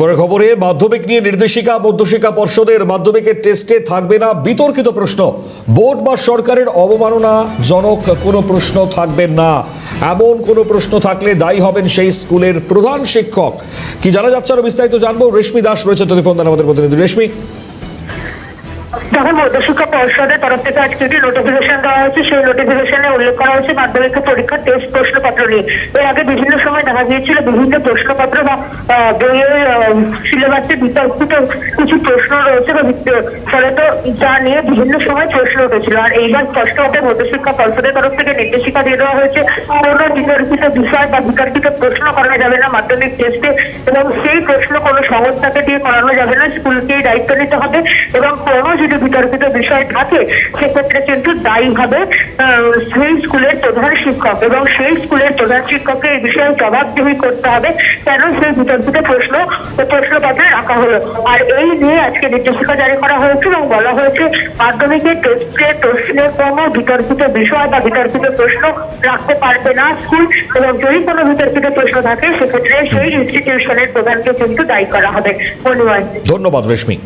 পরের খবরে, মাধ্যমিক নিয়ে নির্দেশিকা, মধ্যশিক্ষা পর্ষদের মাধ্যমিকের টেস্টে থাকবে না বিতর্কিত প্রশ্ন। বোর্ড বা সরকারের অবমাননাজনক কোনো প্রশ্ন থাকবে না। এমন কোনো প্রশ্ন থাকলে দায়ী হবেন সেই স্কুলের প্রধান শিক্ষক। কি জানা যাচ্ছে আরও বিস্তারিত জানব। রেশমি দাস রয়েছে টেলিফোন, আমাদের প্রতিনিধি। রেশমি? যখন মধ্যশিক্ষা পর্ষদের তরফ থেকে আজকে একটি নোটিফিকেশন দেওয়া হয়েছে, সেই নোটিফিকেশনে উল্লেখ করা হয়েছে মাধ্যমিক পরীক্ষার টেস্ট প্রশ্নপত্র নিয়ে। এর আগে বিভিন্ন সময় দেখা গিয়েছিল বিভিন্ন প্রশ্নপত্র বা বইয়ের সিলেবাসে বিতর্কিত কিছু প্রশ্ন রয়েছে বা ফলে তো যা নিয়ে বিভিন্ন সময় প্রশ্ন উঠেছিল। আর এইবার স্পষ্টভাবে মধ্যশিক্ষা পর্ষদের তরফ থেকে নির্দেশিকা দিয়ে দেওয়া হয়েছে, কোনো বিতর্কিত বিষয় বা বিতর্কিত প্রশ্ন করানো যাবে না মাধ্যমিক টেস্টে এবং সেই প্রশ্ন কোনো সংস্থাকে দিয়ে করানো যাবে না, স্কুলকেই দায়িত্ব নিতে হবে, এবং কোনো যদি বিতর্কিত বিষয় থাকে, সেক্ষেত্রে কিন্তু দায়ী হবে সেই স্কুলের প্রধান শিক্ষক এবং সেই স্কুলের প্রধান শিক্ষককে এই বিষয়ে জবাবদিহি করতে হবে কেন সেই বিতর্কিত প্রশ্ন, প্রশ্নপত্রে রাখা হলো। আর এই নিয়ে আজকে নির্দেশিকা জারি করা হয়েছে এবং বলা হয়েছে মাধ্যমিকের টেস্টে প্রশ্নের কোনো বিতর্কিত বিষয় বা বিতর্কিত প্রশ্ন রাখতে পারবে না স্কুল এবং যদি কোনো বিতর্কিত প্রশ্ন থাকে, সেক্ষেত্রে সেই ইনস্টিটিউশনের প্রধানকে কিন্তু দায়ী করা হবে। ধন্যবাদ। ধন্যবাদ, রেশমি।